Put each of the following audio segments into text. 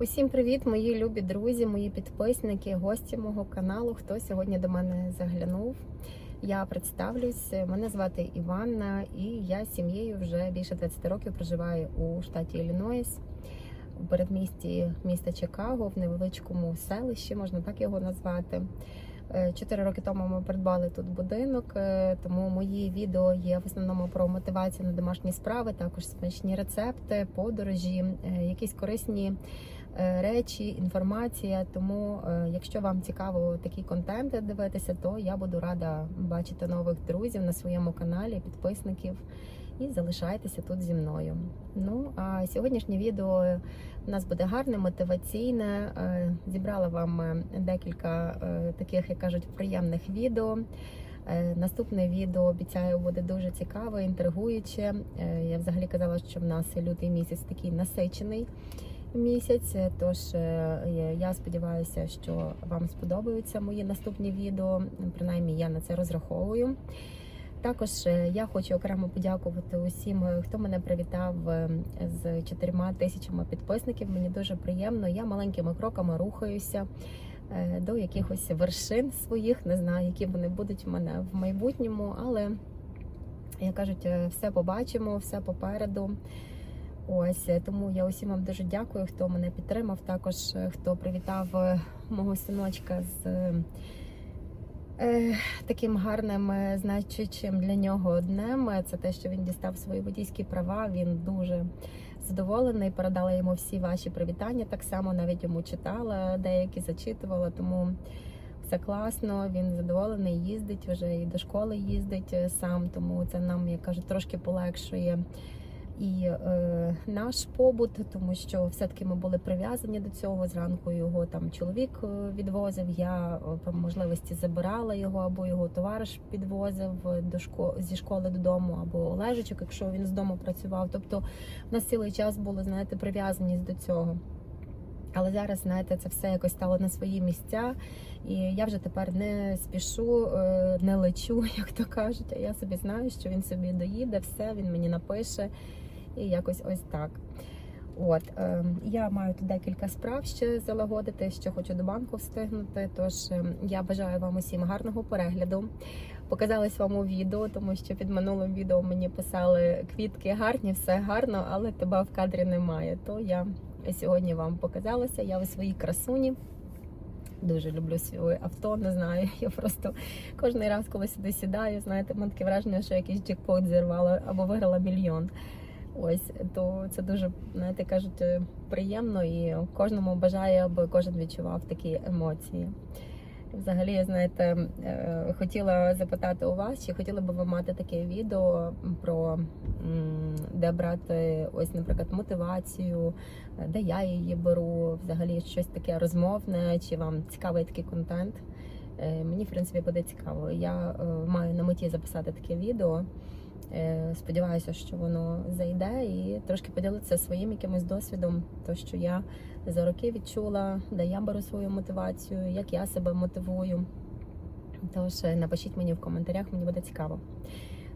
Усім привіт, мої любі друзі, мої підписники, гості мого каналу. Хто сьогодні до мене заглянув? Я представлюсь. Мене звати Іванна, і я з сім'єю вже більше 20 років проживаю у штаті Іллінойс, у передмісті міста Чикаго, в невеличкому селищі, можна так його назвати. Е, Чотири роки тому ми придбали тут будинок, е, тому мої відео є в основному про мотивацію на домашні справи, також смачні рецепти, подорожі, е, якісь корисні речі, інформація. Тому, е, якщо вам цікаво такий контент дивитися, то я буду рада бачити нових друзів на своєму каналі, підписників. І залишайтеся тут зі мною. Ну а сьогоднішнє відео у нас буде гарне, мотиваційне. Е, Зібрала вам е, декілька е, таких, як кажуть, приємних відео. Е, Наступне відео обіцяю буде дуже цікаве, інтригуюче. Е, Я взагалі казала, що в нас лютий місяць такий насичений місяць. Тож е, я сподіваюся, що вам сподобаються мої наступні відео. Принаймні, я на це розраховую. Також е, я хочу окремо подякувати усім, е, хто мене привітав з чотирма тисячами підписників. Мені дуже приємно. Я маленькими кроками рухаюся до якихось вершин своїх. Не знаю, які вони будуть в мене в майбутньому, але як кажуть, все побачимо, все попереду. Ось е, тому я усім вам дуже дякую, хто мене підтримав. Також е, хто привітав е, мого синочка з. е, Таким гарним, значущим для нього днем це те, що він дістав свої водійські права. Він дуже задоволений. Передала йому всі ваші привітання. Так само навіть йому читала, деякі зачитувала. Тому все класно. Він задоволений, їздить вже і до школи їздить сам. Тому це нам, як кажуть, трошки полегшує і е, наш побут, тому що все-таки ми були прив'язані до цього. Зранку його там чоловік е, відвозив. Я е, по можливості забирала його, або його товариш підвозив до шко... зі школи додому, або Олежечок, якщо він з дому працював. Тобто в нас цілий час було, знаєте, прив'язаність до цього. Але зараз, знаєте, це все якось стало на свої місця, і я вже тепер не спішу, е, не лечу, як то кажуть. А я собі знаю, що він собі доїде, все, він мені напише. І якось ось так. От е, я маю тут декілька справ ще залагодити, що хочу до банку встигнути. Тож е, я бажаю вам усім гарного перегляду. Показалось вам у відео, тому що під минулим відео мені писали квітки гарні, все гарно, але тебе в кадрі немає. То я сьогодні вам показалася. Я у своїй красуні. Дуже люблю своє авто, не знаю. Я просто кожен раз, коли сюди сідаю, знаєте, мене таке враження, що якийсь джекпот зірвала або виграла мільйон. Ось то це дуже знаєте, кажуть, е, приємно і кожному бажає, аби кожен відчував такі емоції. Взагалі, знаєте, е, хотіла запитати у вас, чи хотіли б ви мати таке відео про де брати ось, наприклад, мотивацію, де я її беру, взагалі щось таке розмовне, чи вам цікавий такий контент. Е, Мені, в принципі, буде цікаво. Я маю на меті записати таке відео. Е, Сподіваюся, що воно зайде і трошки поділитися своїм якимось досвідом, то що я за роки відчула, де я беру свою мотивацію, як я себе мотивую. Тож е, напишіть мені в коментарях, мені буде цікаво.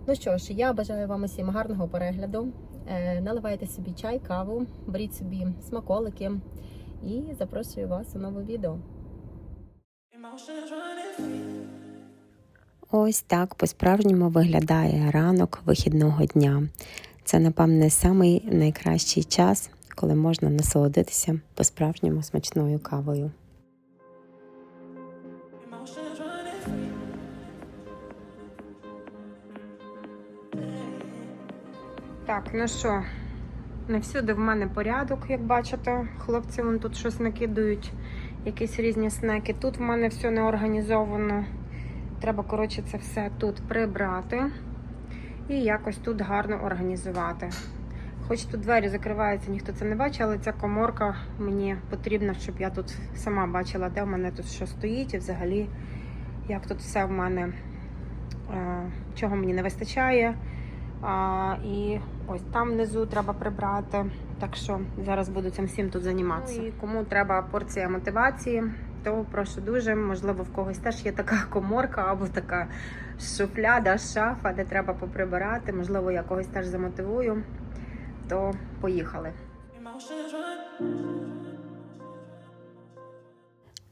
Ну що ж, я бажаю вам усім гарного перегляду. Е, Наливайте собі чай, каву, беріть собі смаколики і запрошую вас у нове відео. Ось так по-справжньому виглядає ранок вихідного дня. Це, напевне, самий найкращий час, коли можна насолодитися по-справжньому смачною кавою. Так, ну що, не всюди в мене порядок, як бачите. Хлопці вон тут щось накидують, якісь різні снеки. Тут в мене все не організовано. Треба, коротше, це все тут прибрати і якось тут гарно організувати. Хоч тут двері закриваються, ніхто це не бачить, але ця коморка мені потрібна, щоб я тут сама бачила, де в мене тут що стоїть, і взагалі, як тут все в мене, е, чого мені не вистачає. І ось там внизу треба прибрати. Так що зараз буду цим всім тут займатися. Ну, і кому треба порція мотивації, то прошу дуже. Можливо, в когось теж є така коморка або така шуфляда, шафа, де треба поприбирати. Можливо, я когось теж замотивую. То поїхали.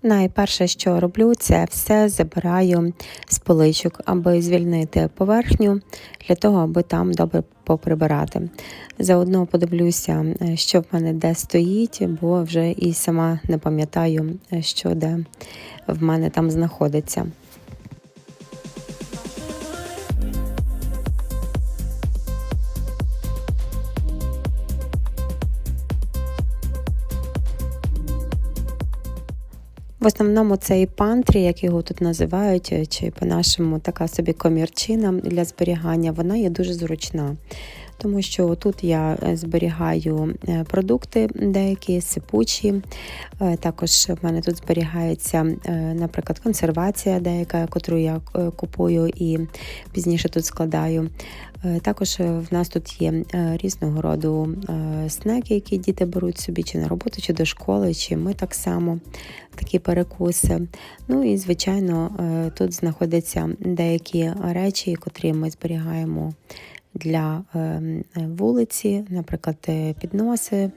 Найперше, що роблю, це все забираю з поличок, аби звільнити поверхню для того, аби там добре поприбирати. Заодно подивлюся, е, що в мене де стоїть, бо вже і сама не пам'ятаю, е, що де в мене там знаходиться. В основному цей пантрі, як його тут називають, е, чи по-нашому така собі комірчина для зберігання, вона є дуже зручна. Тому що тут я е, зберігаю е, продукти деякі сипучі. Е, Також в мене тут зберігається, наприклад, консервація деяка, яку я купую і пізніше тут складаю. Також в нас тут є різного роду снеки, які діти беруть собі чи на роботу, чи до школи, чи ми так само такі перекуси. Ну і звичайно, тут знаходяться деякі речі, котрі ми зберігаємо для е, вулиці, наприклад, е, підноси, е,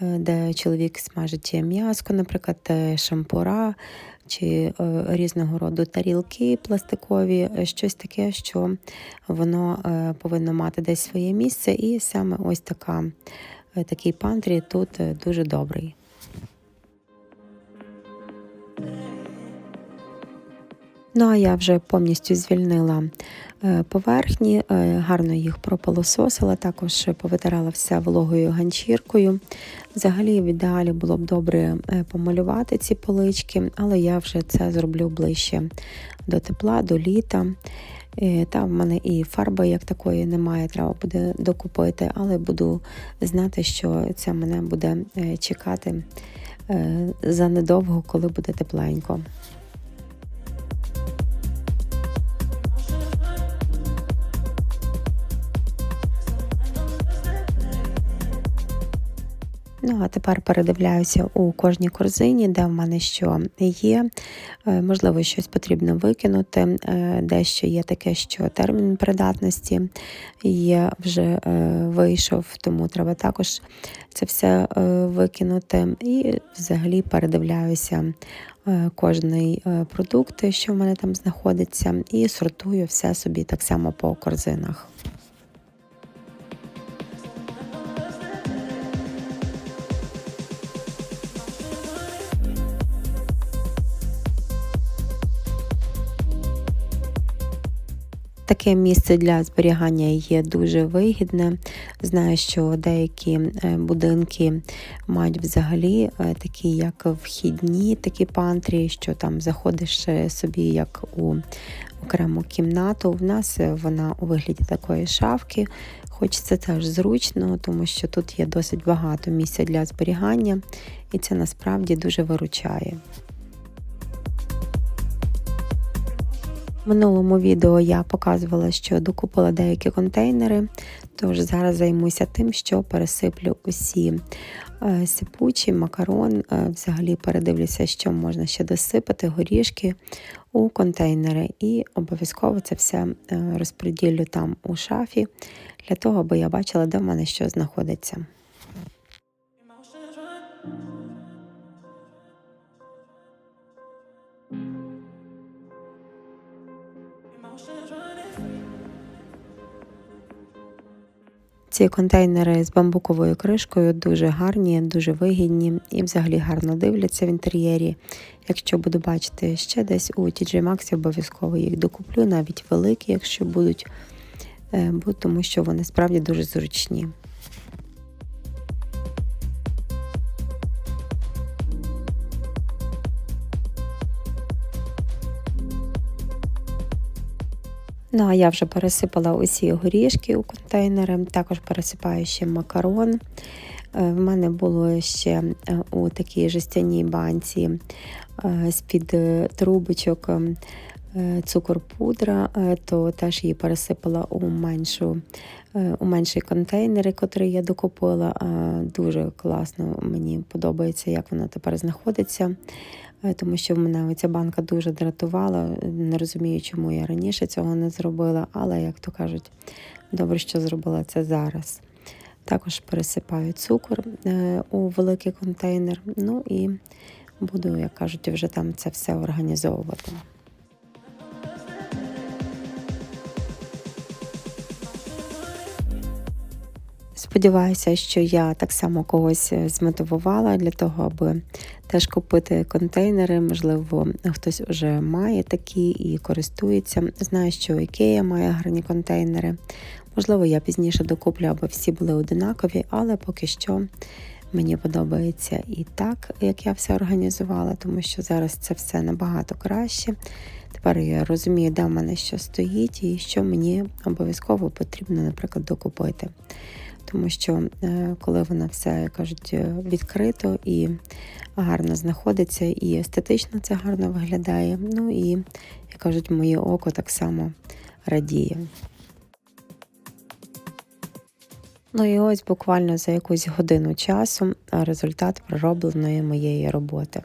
де чоловік смажить м'яско, наприклад, шампура чи різного роду тарілки пластикові, щось таке, що воно повинно мати десь своє місце, і саме ось така, такий пантрі тут дуже добрий. Ну а я вже повністю звільнила е, поверхні, е, гарно їх пропилососила, також повитирала все вологою ганчіркою. Взагалі, в ідеалі було б добре е, помалювати ці полички, але я вже це зроблю ближче до тепла, до літа. Та в мене і фарби як такої немає, треба буде докупити, але буду знати, що це мене буде чекати е, за недовго, коли буде тепленько. Ну, а тепер передивляюся у кожній корзині, де в мене що є. Е, Можливо, щось потрібно викинути, е, дещо є таке, що термін придатності є вже е, вийшов, тому треба також це все викинути. І взагалі передивляюся кожний продукт, що в мене там знаходиться, і сортую все собі так само по корзинах. Таке місце для зберігання є дуже вигідне. Знаю, що деякі е, будинки мають взагалі е, такі, як вхідні такі пантрі, що там заходиш е, собі як у окрему кімнату. В нас вона у вигляді такої шафки. Хоч це теж зручно, тому що тут є досить багато місця для зберігання, і це насправді дуже виручає. Минулому відео я показувала, що докупила деякі контейнери, тож зараз займуся тим, що пересиплю усі е, сипучі, макарон, е, взагалі передивлюся, що можна ще досипати, горішки у контейнери. І обов'язково це все е, розподілю там у шафі, для того, аби я бачила, де в мене що знаходиться. Ці контейнери з бамбуковою кришкою дуже гарні, дуже вигідні і взагалі гарно дивляться в інтер'єрі. Якщо буду бачити ще десь у TJ Maxx, обов'язково їх докуплю, навіть великі, якщо будуть, е, тому що вони справді дуже зручні. Ну, а я вже пересипала усі горішки у контейнери, також пересипаю ще макарон. Е, В мене було ще е, у такій жестяній банці е, з-під трубочок е, цукор пудра, е, то теж її пересипала у меншу. Е, У менший контейнер, який я докупила. Дуже класно, мені подобається, як вона тепер знаходиться, е, тому що в мене ця банка дуже дратувала. Не розумію, чому я раніше цього не зробила, але, як то кажуть, добре, що зробила це зараз. Також пересипаю цукор е, у великий контейнер. Ну і буду, як кажуть, вже там це все організовувати. Сподіваюся, що я так само когось е, змотивувала для того, аби теж купити контейнери. Можливо, хтось вже має такі і користується. Знаю, що Ікея має гарні контейнери. Можливо, я пізніше докуплю, аби всі були одинакові, але поки що мені подобається і так, як я все організувала, тому що зараз це все набагато краще. Тепер я розумію, де в мене що стоїть, і що мені обов'язково потрібно, наприклад, докупити. Тому що е, коли воно все кажуть е, відкрито і гарно знаходиться, і естетично це гарно виглядає. Ну і як кажуть, моє око так само радіє. Ну і ось буквально за якусь годину часу результат проробленої моєї роботи.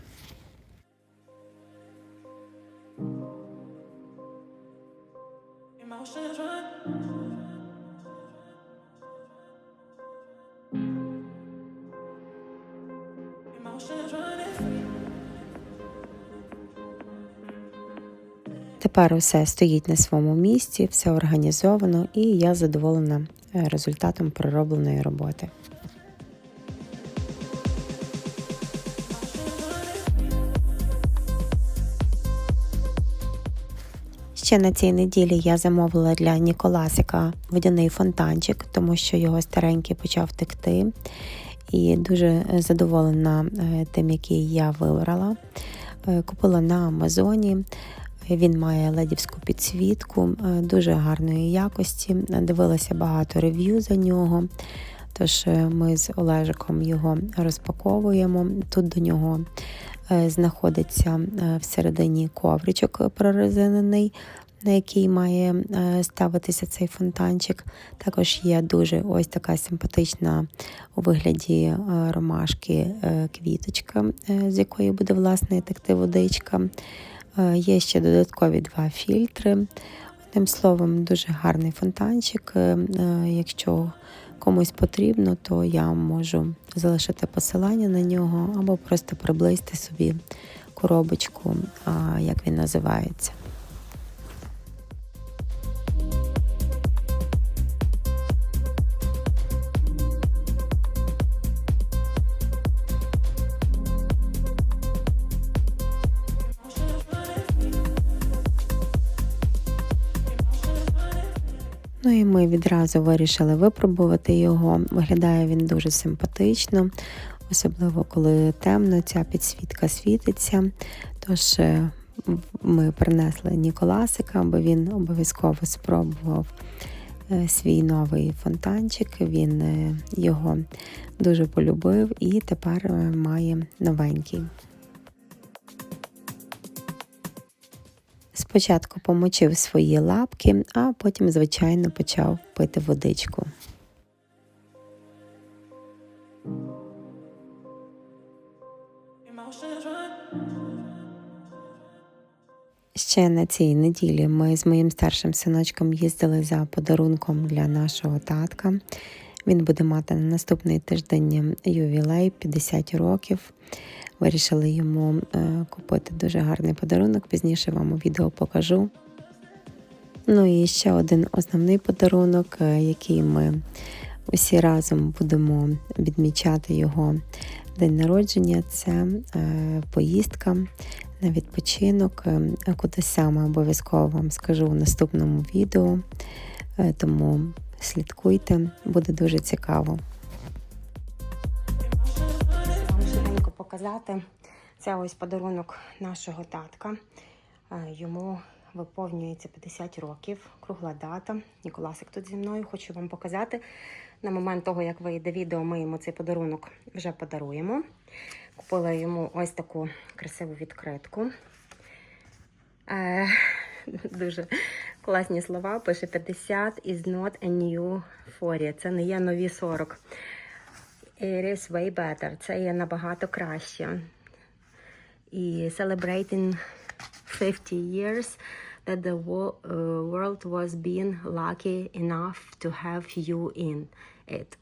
Emotions run. Тепер усе стоїть на своєму місці, все організовано, і я задоволена е, результатом проробленої роботи. Ще на цій неділі я замовила для Ніколасика водяний фонтанчик, тому що його старенький почав текти. І дуже задоволена е, тим, який я вибрала. Е, Купила на Амазоні. Він має ледівську підсвітку е, дуже гарної якості. Дивилася багато рев'ю за нього. Тож е, ми з Олежиком його розпаковуємо. Тут до нього е, знаходиться всередині ковричок прорезинений, на який має ставитися цей фонтанчик. Також є дуже ось така симпатична у вигляді ромашки квіточка, з якої буде власне текти водичка. Е, Є ще додаткові два фільтри. Одним словом, дуже гарний фонтанчик. Е, е, Якщо комусь потрібно, то я можу залишити посилання на нього або просто приблизити собі коробочку, як він називається. Ми відразу вирішили випробувати його. Виглядає він дуже симпатично, особливо коли темно, ця підсвітка світиться. Тож е, ми принесли Ніколасика, бо він обов'язково спробував е, свій новий фонтанчик. Він е, його дуже полюбив і тепер має новенький. Спочатку помочив свої лапки, а потім, звичайно, почав пити водичку. Ще на цій неділі ми з моїм старшим синочком їздили за подарунком для нашого татка. Він буде мати на наступний тиждень ювілей 50 років. Вирішили йому е, купити дуже гарний подарунок. Пізніше вам у відео покажу. Ну і ще один основний подарунок, е, який ми усі разом будемо відмічати його день народження. Це е, поїздка на відпочинок. Куди саме обов'язково вам скажу в наступному відео. Тому слідкуйте, буде дуже цікаво. Показати. Це ось подарунок нашого татка. Е, Йому виповнюється 50 років, кругла дата. Ніколасик тут зі мною. Хочу вам показати. На момент того, як вийде відео, ми йому цей подарунок вже подаруємо. Купила йому ось таку красиву відкритку. Е, дуже класні слова. Пише 50 is not a new 40. Це не є нові 40. Is way better. Це є набагато краще. І celebrating 50 years that the uh, world was being lucky enough to have you in it.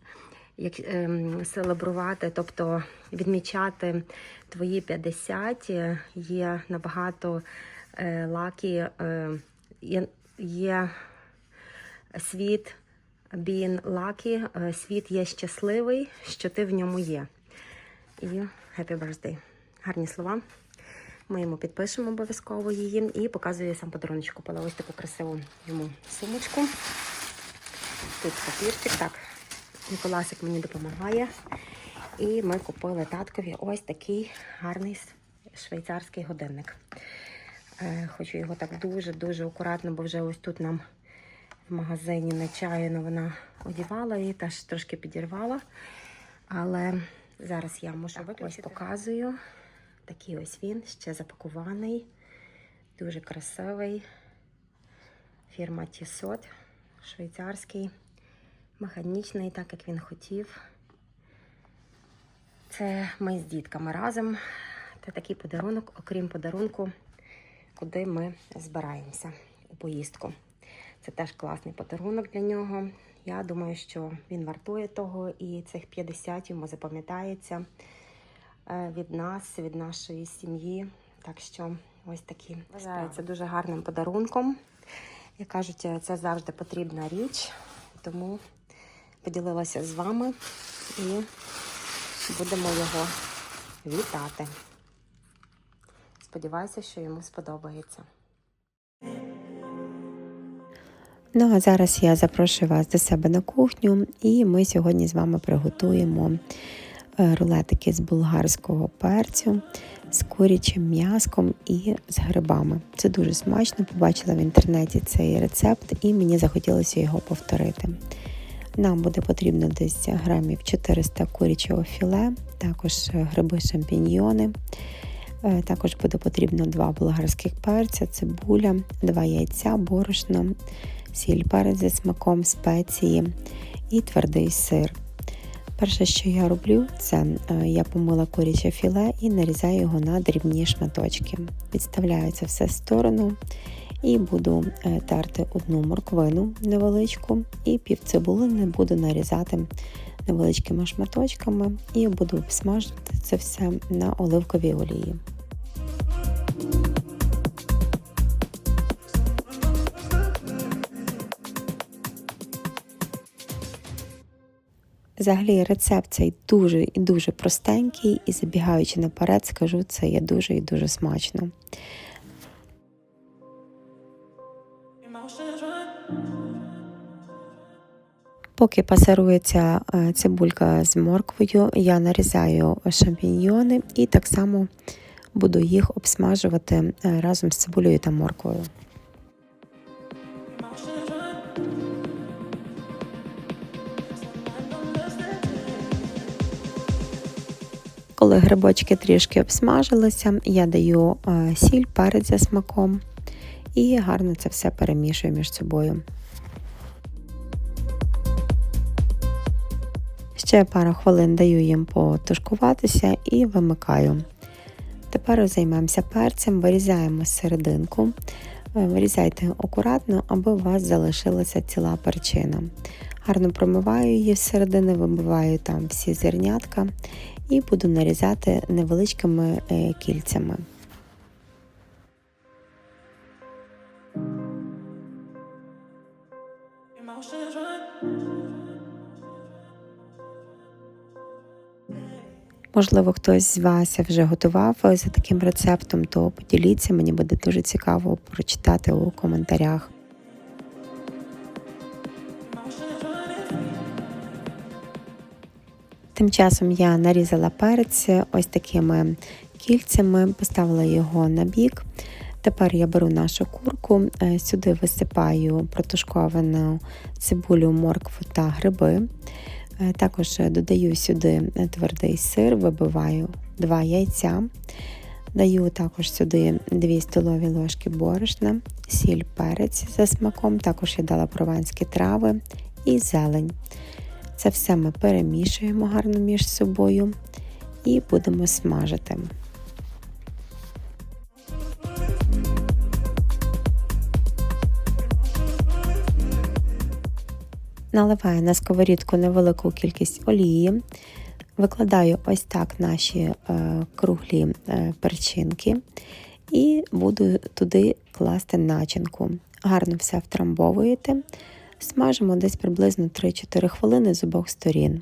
як ем, селебрувати, тобто відмічати твої 50, е, є набагато е, лакі, е, є, є світ being lucky, е, світ є щасливий, що ти в ньому є. І happy birthday. Гарні слова. Ми йому підпишемо обов'язково її і показую сам подарунок. Купила ось таку красиву йому сумочку. Тут папірчик. Так, Ніколасик мені допомагає. І ми купили таткові ось такий гарний швейцарський годинник. Е, Хочу його так дуже-дуже акуратно, бо вже ось тут нам в магазині нечаянно вона одівала і теж трошки підірвала. Але зараз я можу ось показую. Такий ось він, ще запакований, дуже красивий. Фірма Tissot, швейцарський, механічний, так як він хотів. Це ми з дітками разом. Це такий подарунок, окрім подарунку, куди ми збираємося у поїздку. Це теж класний подарунок для нього. Я думаю, що він вартує того, і цих 50 йому запам'ятається е, від нас, від нашої сім'ї. Так що ось такі вважається дуже гарним подарунком. Як кажуть, це завжди потрібна річ, тому поділилася з вами і будемо його вітати. Сподіваюся, що йому сподобається. Ну а зараз я запрошую вас до себе на кухню, і ми сьогодні з вами приготуємо е, рулетики з болгарського перцю, з курячим м'яском і з грибами. Це дуже смачно. Побачила в інтернеті цей рецепт, і мені захотілося його повторити. Нам буде потрібно десь грамів 400 курячого філе, також е, гриби шампіньйони. Е, Також буде потрібно два болгарських перця, цибуля, два яйця, борошно, сіль, перець зі смаком, спеції і твердий сир. Перше, що я роблю, це е, я помила куряче філе і нарізаю його на дрібні шматочки. Відставляю це все в сторону і буду е, терти одну морквину невеличку і пів цибулини буду нарізати невеличкими шматочками і буду обсмажити це все на оливковій олії. Взагалі рецепт цей дуже і дуже простенький, і забігаючи наперед, скажу, це є дуже і дуже смачно. Поки пасирується е, цибулька з морквою, я нарізаю шампіньйони і так само буду їх обсмажувати е, разом з цибулею та морквою. Коли грибочки трішки обсмажилися, я даю е, сіль, перець за смаком і гарно це все перемішую між собою. Ще пару хвилин даю їм потушкуватися і вимикаю. Тепер займемося перцем, вирізаємо серединку. Е, Вирізайте акуратно, аби у вас залишилася ціла перчина. Гарно промиваю її всередини, вибиваю там всі зернятка і буду нарізати невеличкими е, кільцями. Можливо, хтось з вас вже готував за таким рецептом, то поділіться, мені буде дуже цікаво прочитати у коментарях. Тим часом я нарізала перець ось такими кільцями, поставила його на бік. Тепер я беру нашу курку, е, сюди висипаю протушковану цибулю, моркву та гриби. Е, Також додаю сюди твердий сир, вибиваю 2 яйця. Даю також сюди 2 столові ложки борошна, сіль, перець за смаком. Також я дала прованські трави і зелень. Це все ми перемішуємо гарно між собою і будемо смажити. Наливаю на сковорідку невелику кількість олії, викладаю ось так наші е, круглі е, перчинки і буду туди класти начинку. Гарно все втрамбовуєте. Смажимо десь приблизно 3-4 хвилини з обох сторін.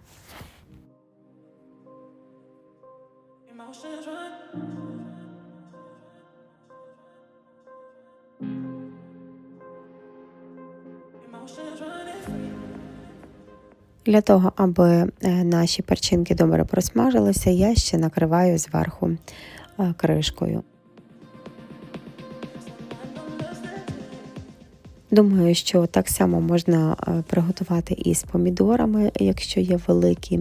Для того, аби е, наші перчинки добре просмажилися, я ще накриваю зверху е, кришкою. Думаю, що так само можна е, приготувати і з помідорами, якщо є великі,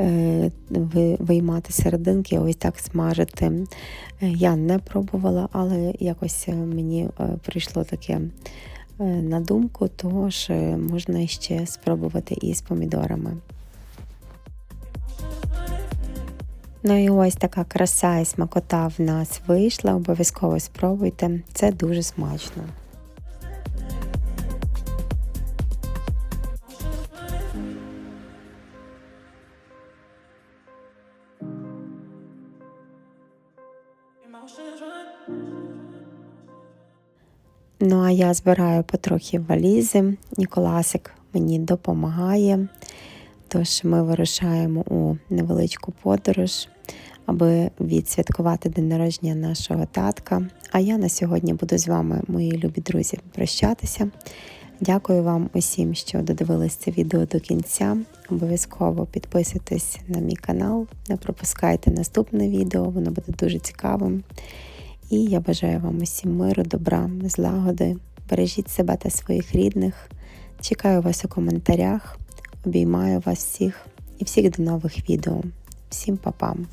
е, виймати серединки, ось так смажити. Е, Я не пробувала, але якось мені прийшло таке на думку, тож можна ще спробувати і з помідорами. Ну і ось така краса і смакота в нас вийшла. Обов'язково спробуйте. Це дуже смачно. Я збираю потрохи валізи. Ніколасик мені допомагає. Тож ми вирушаємо у невеличку подорож, аби відсвяткувати день народження нашого татка. А я на сьогодні буду з вами, мої любі друзі, прощатися. Дякую вам усім, що додивились це відео до кінця. Обов'язково підписуйтесь на мій канал, не пропускайте наступне відео, воно буде дуже цікавим. І я бажаю вам усім миру, добра, злагоди. Бережіть себе та своїх рідних. Чекаю вас у коментарях. Обіймаю вас всіх і всіх до нових відео. Всім па-пам!